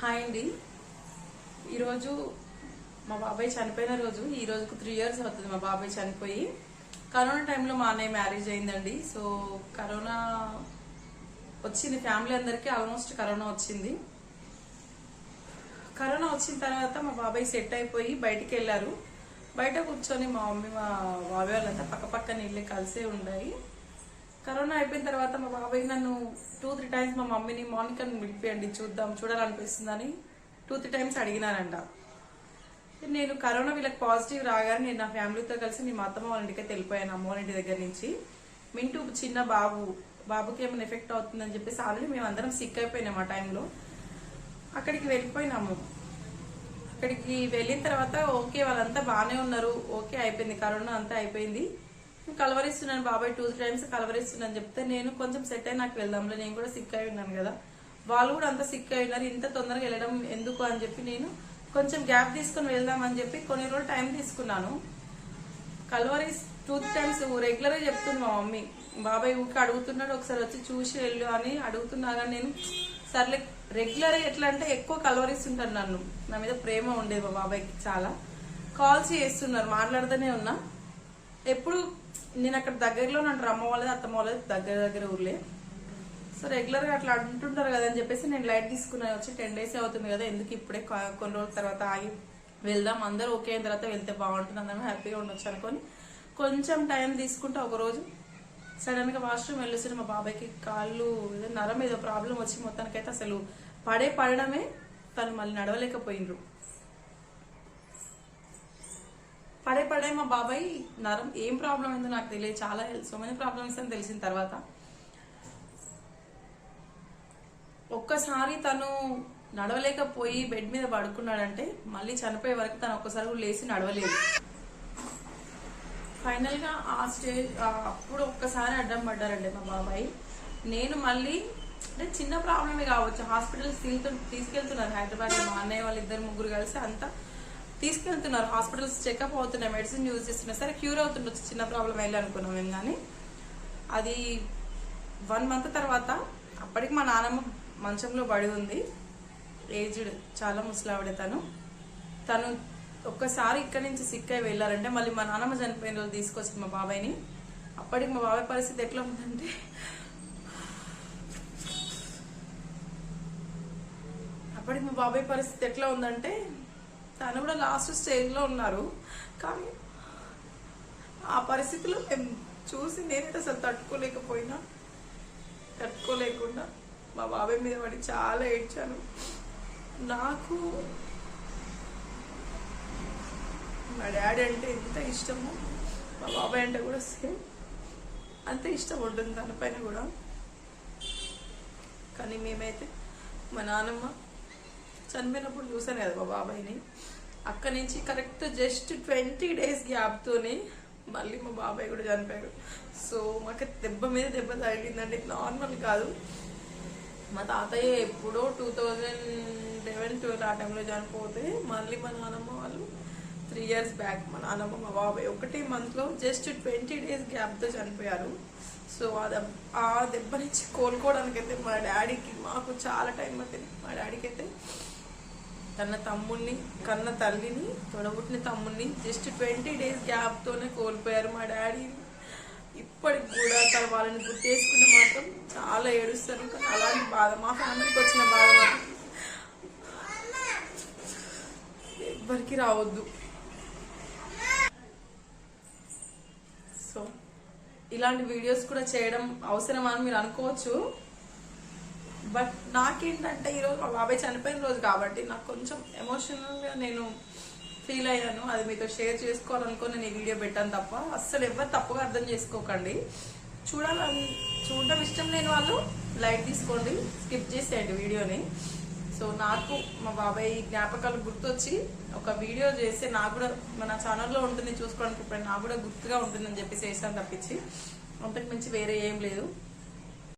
Hi అండి. ఈరోజు మా బాబాయ్ చనిపోయిన రోజు ఈ రోజుకు త్రీ ఇయర్స్ అవుతుంది మా బాబాయ్ చనిపోయి. కరోనా టైంలో మా అన్నయ్య మ్యారేజ్ అయిందండి. సో కరోనా వచ్చింది. ఫ్యామిలీ అందరికీ ఆల్మోస్ట్ కరోనా వచ్చింది. కరోనా వచ్చిన తర్వాత మా బాబాయ్ సెట్ అయిపోయి బయటికి వెళ్ళారు. బయట కూర్చొని మా మమ్మీ మా బాబాయ్ వాళ్ళంతా పక్క పక్కన ఇల్లు కలిసే ఉన్నాయి కరోనా అయిపోయిన తర్వాత మా బాబాయ్ నన్ను టూ త్రీ టైమ్స్ మా మమ్మీని మార్నింగ్ పిలిపియండి చూద్దాం చూడాలనిపిస్తుందని టూ త్రీ టైమ్స్ అడిగినానంట నేను కరోనా వీళ్ళకి పాజిటివ్ రాగానే నేను నా ఫ్యామిలీతో కలిసి నేను మా అత్తమ్మ వాళ్ళ ఇంటికి వెళ్ళిపోయాను అమ్మ వాళ్ళ ఇంటి దగ్గర నుంచి. మింటూ చిన్న బాబు బాబుకి ఏమైనా ఎఫెక్ట్ అవుతుందని చెప్పేసి ఆల్రెడీ మేము అందరం సిక్ అయిపోయినాం ఆ టైంలో అక్కడికి వెళ్ళిపోయినాము. అక్కడికి వెళ్ళిన తర్వాత ఓకే వాళ్ళంతా బాగానే ఉన్నారు. ఓకే అయిపోయింది. కరోనా అంతా అయిపోయింది. కలవరిస్తున్నాను బాబాయ్ టూ టైమ్స్ కలవరిస్తున్నాను చెప్తే నేను కొంచెం సెట్ అయి నాకు వెళ్దాంలే నేను కూడా సిక్ అయి ఉన్నాను కదా. వాళ్ళు కూడా అంత సిక్ అయి ఉన్నారు ఇంత తొందరగా వెళ్ళడం ఎందుకు అని చెప్పి నేను కొంచెం గ్యాప్ తీసుకొని వెళ్దాం అని చెప్పి కొన్ని రోజులు టైం తీసుకున్నాను. కలవరి టూ టైమ్స్ రెగ్యులర్గా చెప్తుంది మా మమ్మీ. బాబాయ్ ఊరికి అడుగుతున్నాడు ఒకసారి వచ్చి చూసి వెళ్ళు అని అడుగుతున్నా కానీ నేను సర్లే రెగ్యులర్గా ఎట్లా అంటే ఎక్కువ కలవరిస్తుంటాను నన్ను. నా మీద ప్రేమ ఉండేది మా బాబాయ్కి చాలా. కాల్స్ చేస్తున్నారు మాట్లాడుతూనే ఉన్నా. ఎప్పుడు నేను అక్కడ దగ్గరలో నన్ను రమ్మ వాళ్ళది అత్తమ్మ వాళ్ళది దగ్గర దగ్గర ఊర్లే. సో రెగ్యులర్గా అట్లా అంటుంటారు కదా అని చెప్పేసి నేను లైట్ తీసుకున్నాను. వచ్చి టెన్ డేస్ అవుతుంది కదా ఎందుకు ఇప్పుడే కొన్ని రోజుల తర్వాత ఆగి వెళ్దాం అందరూ ఓకే అయిన తర్వాత వెళ్తే బాగుంటుంది అందరం హ్యాపీగా ఉండొచ్చు అనుకొని కొంచెం టైం తీసుకుంటే ఒక రోజు సడన్గా వాష్రూమ్ వెళ్ళేసి మా బాబాయ్కి కాళ్ళు నరం ఏదో ప్రాబ్లం వచ్చి మొత్తానికైతే అసలు పడే పడడమే తను మళ్ళీ నడవలేకపోయినరు పడే పడే మా బాబాయ్ నరం ఏం ప్రాబ్లం అయిందో నాకు తెలియదు. చాలా సో మెనీ ప్రాబ్లమ్స్ అని తెలిసిన తర్వాత ఒక్కసారి తను నడవలేకపోయి బెడ్ మీద పడుకున్నాడంటే మళ్ళీ చనిపోయే వరకు తను ఒక్కసారి కూడా లేచి నడవలేదు. ఫైనల్గా ఆ స్టేజ్ అప్పుడు ఒక్కసారి అడ్డం పడ్డారండి మా బాబాయ్. నేను మళ్ళీ అంటే చిన్న ప్రాబ్లమే కావచ్చు. హాస్పిటల్ తీసుకెళ్తున్నారు. హైదరాబాద్లో మా అన్నయ్య వాళ్ళు ఇద్దరు ముగ్గురు కలిసి అంతా తీసుకెళ్తున్నారు. హాస్పిటల్స్ చెకప్ అవుతున్నాయి. మెడిసిన్ యూజ్ చేస్తున్నారు సరే క్యూర్ అవుతుండొచ్చు. చిన్న ప్రాబ్లం వెళ్ళి అనుకున్నాం మేము కానీ అది వన్ మంత్ తర్వాత అప్పటికి మా నాన్నమ్మ మంచంలో పడి ఉంది. ఏజ్డ్ చాలా ముసలావిడ తను. తను ఒక్కసారి ఇక్కడి నుంచి సిక్ అయి వెళ్ళారంటే మళ్ళీ మా నాన్నమ్మ చనిపోయిన రోజు తీసుకొచ్చింది మా బాబాయ్ని. అప్పటికి మా బాబాయ్ పరిస్థితి ఎట్లా ఉందంటే అప్పటికి మా బాబాయ్ పరిస్థితి ఎట్లా ఉందంటే తను కూడా లాస్ట్ స్టేజ్లో ఉన్నారు. కానీ ఆ పరిస్థితిలో మేము చూసి నేనైతే అసలు తట్టుకోలేకపోయినా. తట్టుకోలేకుండా మా బాబాయ్ మీద పడి చాలా ఏడ్చాను. నాకు మా డాడీ అంటే ఎంత ఇష్టమో మా బాబాయ్ అంటే కూడా సేమ్. అంత ఇష్టం ఉంటుంది దానిపైన కూడా. కానీ మేమైతే మా నాన్నమ్మ చనిపోయినప్పుడు చూసాను కదా మా బాబాయ్ని. అక్కడి నుంచి కరెక్ట్ జస్ట్ ట్వంటీ డేస్ గ్యాప్తోనే మళ్ళీ మా బాబాయ్ కూడా చనిపోయాడు. సో మాకు దెబ్బ మీద దెబ్బ తగిలిందండి. నార్మల్ కాదు. మా తాతయ్య ఎప్పుడో టూ థౌజండ్ లెవెన్ ట్వెల్వ్ ఆ టైంలో చనిపోతే మళ్ళీ మా నాన్నమ్మ వాళ్ళు త్రీ ఇయర్స్ బ్యాక్ మా నాన్నమ్మ మా బాబాయ్ ఒకటే మంత్లో జస్ట్ ట్వంటీ డేస్ గ్యాప్తో చనిపోయారు. సో ఆ దెబ్బ ఆ దెబ్బ నుంచి కోలుకోవడానికైతే మా డాడీకి మాకు చాలా టైం పట్టింది. మా డాడీకి అయితే కన్న తమ్ముడిని కన్న తల్లిని తొడబుట్టిన తమ్ముడిని జస్ట్ ట్వంటీ డేస్ గ్యాప్తోనే కోల్పోయారు మా డాడీ. ఇప్పటికి కూడా తన వాళ్ళని గుర్తేసుకుంటే మాత్రం చాలా ఏడుస్తారు. కానీ అలాంటి బాధ మా ఫ్యామిలీకి వచ్చిన బాధ మాత్రం ఎవ్వరికి రావద్దు. సో ఇలాంటి వీడియోస్ కూడా చేయడం అవసరమా అని మీరు అనుకోవచ్చు. బట్ నాకేంటంటే ఈరోజు మా బాబాయ్ చనిపోయిన రోజు కాబట్టి నాకు కొంచెం ఎమోషనల్గా నేను ఫీల్ అయ్యాను. అది మీతో షేర్ చేసుకోవాలనుకో నేను ఈ వీడియో పెట్టాను తప్ప. అస్సలు ఎవరు తప్పుగా అర్థం చేసుకోకండి. చూడాలని చూడడం ఇష్టం లేని వాళ్ళు లైట్ తీసుకోండి స్కిప్ చేసేయండి వీడియోని సో నాకు మా బాబాయ్ జ్ఞాపకాలు గుర్తొచ్చి ఒక వీడియో చేస్తే నాకు కూడా మన ఛానల్లో ఉంటుంది చూసుకోవడానికి ఇప్పుడు నాకు కూడా గుర్తుగా ఉంటుందని చెప్పి చేశాను తప్పించి. అంతకు మించి వేరే ఏం లేదు.